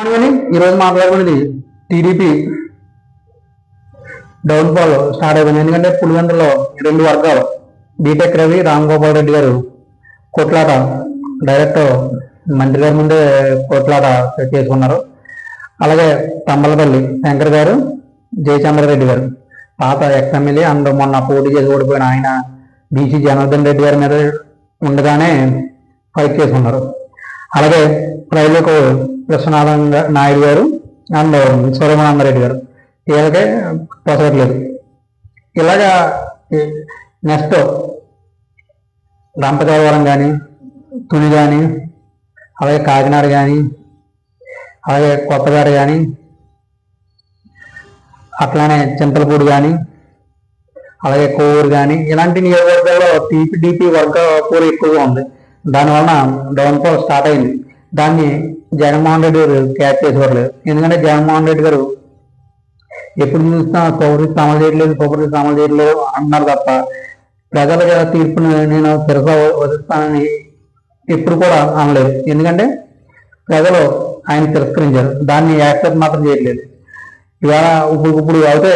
అని ఈరోజు మాట్లాడుకునేది టీడీపీ డౌన్ఫాల్ స్టార్ట్ అయిపోయింది. ఎందుకంటే పులివెందులో రెండు వర్గాలు బీటెక్ రవి రామ్ గోపాల్ రెడ్డి గారు కొట్లాట డైరెక్ట్ మంత్రి గారి ముందే కొట్లాట చేసుకున్నారు. అలాగే తంబలపల్లి శంకర్ గారు జయచంద్రారెడ్డి గారు. పాత ఎక్స్ఎమ్మెల్యే అండ్ మొన్న పోటీ చేసి ఓడిపోయిన ఆయన బీసీ జనార్దన్ రెడ్డి గారి మీద ఉండగానే ఫైట్ చేసుకున్నారు. అలాగే రైలుకు విశ్వనాథం నాయుడు గారు అండ్ సూర్యమానందరెడ్డి గారు. వీళ్ళకే పొసగట్లేదు ఇలాగా నెక్స్ట్ రంపదేవరం కానీ తుని కానీ అలాగే కాకినాడ కానీ అలాగే కొత్తపేట కానీ అట్లానే చింతలపూడి కానీ అలాగే కోవూరు కానీ ఇలాంటి నియోజకవర్గాల్లో టీపీడీపీ వర్గ పూర ఎక్కువగా ఉంది. దానివలన డౌన్ఫాల్ స్టార్ట్ అయింది. దాన్ని జగన్మోహన్ రెడ్డి గారు క్యాచ్ చేసేవారు ఎందుకంటే జగన్మోహన్ రెడ్డి గారు ఎప్పుడు చూసినా పౌరస్తి అమలు చేయట్లేదు పౌరస్తి అమలు చేయట్లేదు అన్నారు తప్ప ప్రజల తీర్పును నేను తిరగ వదిస్తానని ఎప్పుడు కూడా అనలేదు. ఎందుకంటే ప్రజలు ఆయన తిరస్కరించారు. దాన్ని యాక్సెప్ట్ మాత్రం చేయట్లేదు. ఇవాళ ఇప్పుడు ఇప్పుడు అయితే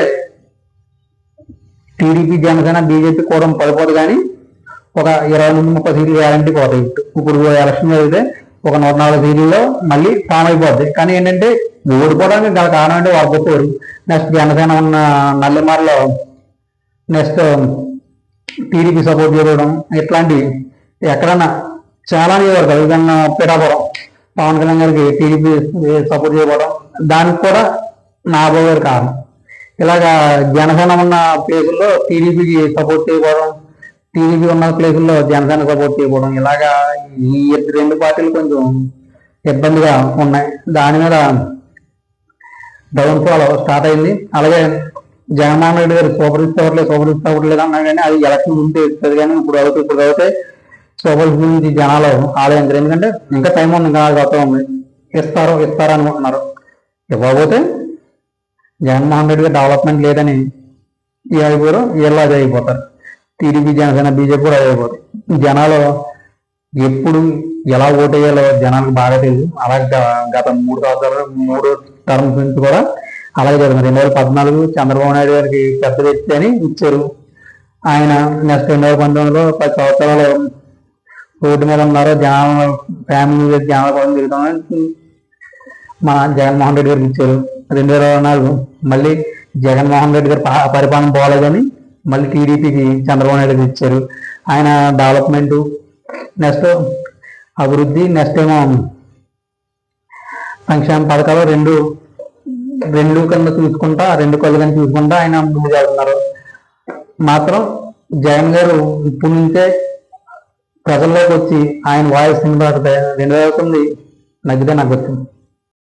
టీడీపీ జనసేన బీజేపీ కూడా పడిపోదు కానీ ఒక ఇరవై నుండి ముప్పై సీట్లు గ్యారంటీ పోతాయి. ఇప్పుడు ఎలక్షన్ జరిగితే ఒక నూట నాలుగు సీట్లలో మళ్ళీ ఫామ్ అయిపోద్ది. కానీ ఏంటంటే ఓడిపోవడానికి గల కారణం అంటే వాళ్ళు గొప్పవారు నెక్స్ట్ జనసేన ఉన్న నల్లెమార్లో నెక్స్ట్ టీడీపీ సపోర్ట్ చేయడం ఇట్లాంటి ఎక్కడన్నా చాలా నియోజకవర్గాలు ఏదన్నా పిఠాపురం పవన్ కళ్యాణ్ గారికి టీడీపీ సపోర్ట్ చేయబడడం దానికి కూడా నాబాబు గారి కారణం. ఇలాగా జనసేన ఉన్న ప్లేసుల్లో టీడీపీకి సపోర్ట్ చేయబడడం టీడీపీ ఉన్న ప్లేసుల్లో జనసేన సపోర్ట్ ఇవ్వడం ఇలాగా ఈ ఇద్దరు రెండు పార్టీలు కొంచెం ఇబ్బందిగా ఉన్నాయి. దాని మీద డౌన్ ఫాల్ స్టార్ట్ అయింది. అలాగే జగన్మోహన్ రెడ్డి గారు సూపర్ హిట్ సూపర్ హిట్ అన్నా కానీ అది ఎలక్షన్ ముందు ఇస్తుంది కానీ ఇప్పుడు అవుతుంది ఇప్పుడు అయితే సూపర్ జనాలు ఆలోచించారు ఎందుకంటే ఇంకా టైం ఉంది ఇంకా గతం ఉంది. ఇస్తారు ఇస్తారు అనుకుంటున్నారు. ఇవ్వకపోతే జగన్మోహన్ రెడ్డి గారు డెవలప్మెంట్ లేదని ఈ అయిపోయారు వీళ్ళు అది అయిపోతారు. టీడీపీ జనసేన బీజేపీ కూడా అది జనాలు ఎప్పుడు ఎలా ఓటేయాలో జనాలకు బాగా తెలియదు అలాగే గత మూడు సంవత్సరాలు మూడు టర్మ్స్ నుంచి కూడా అలాగే జరిగింది రెండు వేల పద్నాలుగు చంద్రబాబు నాయుడు గారికి పెద్ద వ్యక్తి అని ఇచ్చారు. ఆయన నెక్స్ట్ రెండు వేల పంతొమ్మిదిలో పది సంవత్సరాలు రోడ్డు మీద ఉన్నారు. జనాల ఫ్యామిలీ మీద జనాల కోసం తిరుగుతామని మన జగన్మోహన్ రెడ్డి గారికి ఇచ్చారు. రెండు వేల ఇరవై నాలుగు మళ్ళీ జగన్మోహన్ రెడ్డి గారు పరిపాలన పోలేదని మళ్ళీ టీడీపీకి చంద్రబాబు నాయుడు ఇచ్చారు. ఆయన డెవలప్మెంట్ నెక్స్ట్ అభివృద్ధి నెక్స్ట్ ఏమో సంక్షేమ పథకాలు రెండు రెండు కింద చూసుకుంటా రెండు కళ్ళు కింద చూసుకుంటా ఆయన ముందుకు వెళ్తున్నారు. మాత్రం జగన్ గారు ఇప్పటి నుంచే ప్రజల్లోకి వచ్చి ఆయన వాయిస్ వినబడితే రెండు వేల తొమ్మిది నగ్గితే నాకు వచ్చింది